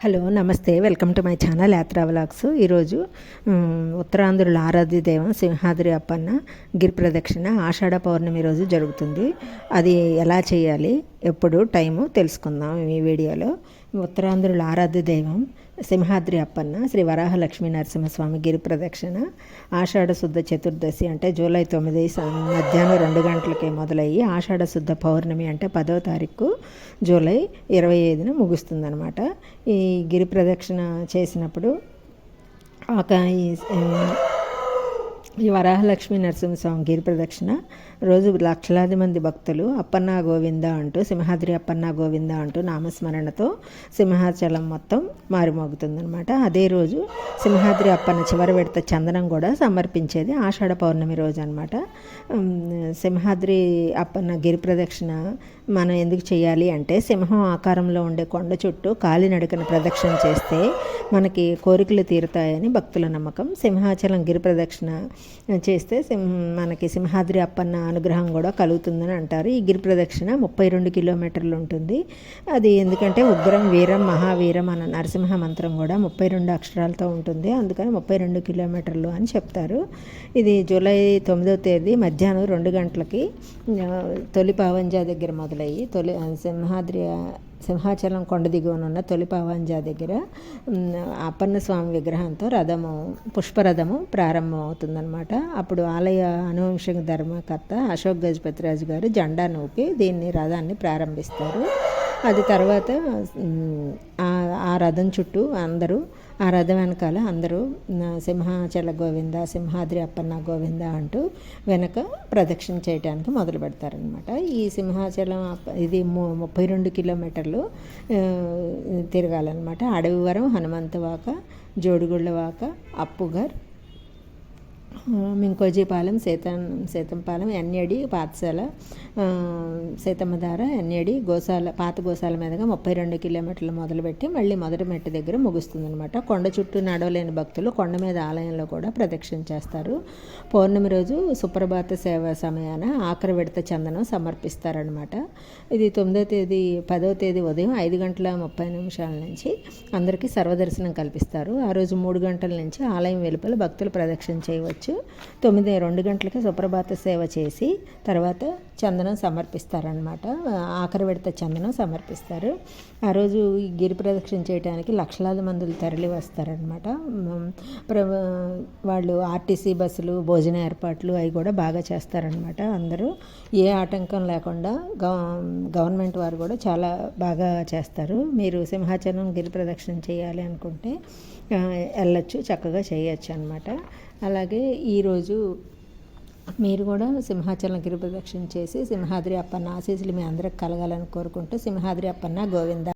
Hello నమస్తే. Welcome to my channel Yatra vlogs. ఈరోజు ఉత్తరాంధ్రుల ఆరాధ్య దైవం సింహాద్రి అప్పన్న గిరి ప్రదక్షిణ ఆషాఢ పౌర్ణమి రోజు జరుగుతుంది. అది ఎలా చేయాలి? ఎప్పుడు టైము తెలుసుకుందాం ఈ వీడియోలో. ఉత్తరాంధ్రుల ఆరాధ్య దైవం సింహాద్రి అప్పన్న శ్రీ వరాహ లక్ష్మీ నరసింహస్వామి గిరి ప్రదక్షిణ ఆషాఢ శుద్ధ చతుర్దశి అంటే జూలై తొమ్మిది మధ్యాహ్నం రెండు గంటలకే మొదలయ్యి ఆషాఢ శుద్ధ పౌర్ణమి అంటే పదో తారీఖు జూలై ఇరవై ఐదున ముగుస్తుందన్నమాట. ఈ గిరి ప్రదక్షిణ చేసినప్పుడు ఒక ఈ వరాహలక్ష్మి నరసింహస్వామి గిరి ప్రదక్షిణ. రోజు లక్షలాది మంది భక్తులు అప్పన్న గోవింద అంటూ సింహాద్రి అప్పన్న గోవింద అంటూ నామస్మరణతో సింహాచలం మొత్తం మారుమోగుతుందనమాట అదే రోజు సింహాద్రి అప్పన్న చివరి విడత చందనం కూడా సమర్పించేది ఆషాఢ పౌర్ణమి రోజు అనమాట సింహాద్రి అప్పన్న గిరి ప్రదక్షిణ మనం ఎందుకు చేయాలి అంటే సింహం ఆకారంలో ఉండే కొండ చుట్టూ కాలినడకన ప్రదక్షిణ చేస్తే మనకి కోరికలు తీరుతాయని భక్తుల నమ్మకం. సింహాచలం గిరి ప్రదక్షిణ చేస్తే మనకి సింహాద్రి అప్పన్న అనుగ్రహం కూడా కలుగుతుందని అంటారు. ఈ గిరి ప్రదక్షిణ ముప్పై రెండు కిలోమీటర్లు ఉంటుంది. అది ఎందుకంటే ఉగ్రం వీరం మహావీరం అన్న నరసింహ మంత్రం కూడా ముప్పై రెండు అక్షరాలతో ఉంటుంది. అందుకని ముప్పై రెండు కిలోమీటర్లు అని చెప్తారు. ఇది జూలై తొమ్మిదో తేదీ మధ్యాహ్నం రెండు గంటలకి తొలి పావంజా దగ్గర మొదలు మొదలయ్యి తొలి సింహాద్రి సింహాచలం కొండ దిగువన ఉన్న తొలి పావంజా దగ్గర అప్పన్న స్వామి విగ్రహంతో రథము పుష్పరథము ప్రారంభమవుతుందనమాట అప్పుడు ఆలయ అనువంశిక ధర్మకర్త అశోక్ గజపతిరాజు గారు జెండా నూపి దీన్ని రథాన్ని ప్రారంభిస్తారు. అది తర్వాత ఆ- ఆ రథం చుట్టూ అందరూ ఆ రథం వెనకాల అందరూ సింహాచల గోవింద సింహాద్రి అప్పన్న గోవింద అంటూ వెనక ప్రదక్షిణ చేయడానికి మొదలు పెడతారనమాట ఈ సింహాచలం ఇది ము- ముప్పై రెండు కిలోమీటర్లు తిరగాలన్నమాట. అడవివరం హనుమంతవాక జోడుగుళ్ళవాక అప్పుగర్ మింకోజీపాలెం సీతం సీతంపాలెం ఎన్ఏడి పాతశాల సీతమ్మధార ఎన్ఏడి గోశాల పాత గోశాల మీదుగా ముప్పై రెండు కిలోమీటర్లు మొదలుపెట్టి మళ్ళీ మొదటి మెట్టు దగ్గర ముగుస్తుందన్నమాట. కొండ చుట్టూ నడవలేని భక్తులు కొండ మీద ఆలయంలో కూడా ప్రదక్షిణ చేస్తారు. పౌర్ణమి రోజు సుప్రభాత సేవ సమయాన ఆఖరి విడత చందనం సమర్పిస్తారనమాట ఇది తొమ్మిదో తేదీ పదో తేదీ ఉదయం ఐదు గంటల ముప్పై నిమిషాల నుంచి అందరికీ సర్వదర్శనం కల్పిస్తారు. ఆ రోజు మూడు గంటల నుంచి ఆలయం వెలుపల భక్తులు ప్రదక్షిణ చేయవచ్చు. తొమ్మిది రెండు గంటలకి సుప్రభాత సేవ చేసి తర్వాత చందనం సమర్పిస్తారనమాట ఆఖరి విడత చందనం సమర్పిస్తారు. ఆ రోజు ఈ గిరి ప్రదక్షిణ చేయడానికి లక్షలాది మందులు తరలి వస్తారనమాట ప్ర వాళ్ళు ఆర్టీసీ బస్సులు భోజన ఏర్పాట్లు అవి కూడా బాగా చేస్తారనమాట అందరూ. ఏ ఆటంకం లేకుండా గవ- గవర్నమెంట్ వారు కూడా చాలా బాగా చేస్తారు. మీరు సింహాచలం గిరి ప్రదక్షిణ చేయాలి అనుకుంటే వెళ్ళచ్చు చక్కగా చేయొచ్చు అనమాట అలాగే ఈరోజు మీరు కూడా సింహాచలం గిరి ప్రదక్షిణ చేసి సింహాద్రి అప్పన్న ఆశీస్సులు మీ అందరికి కలగాలని కోరుకుంటూ సింహాద్రి అప్పన్న గోవింద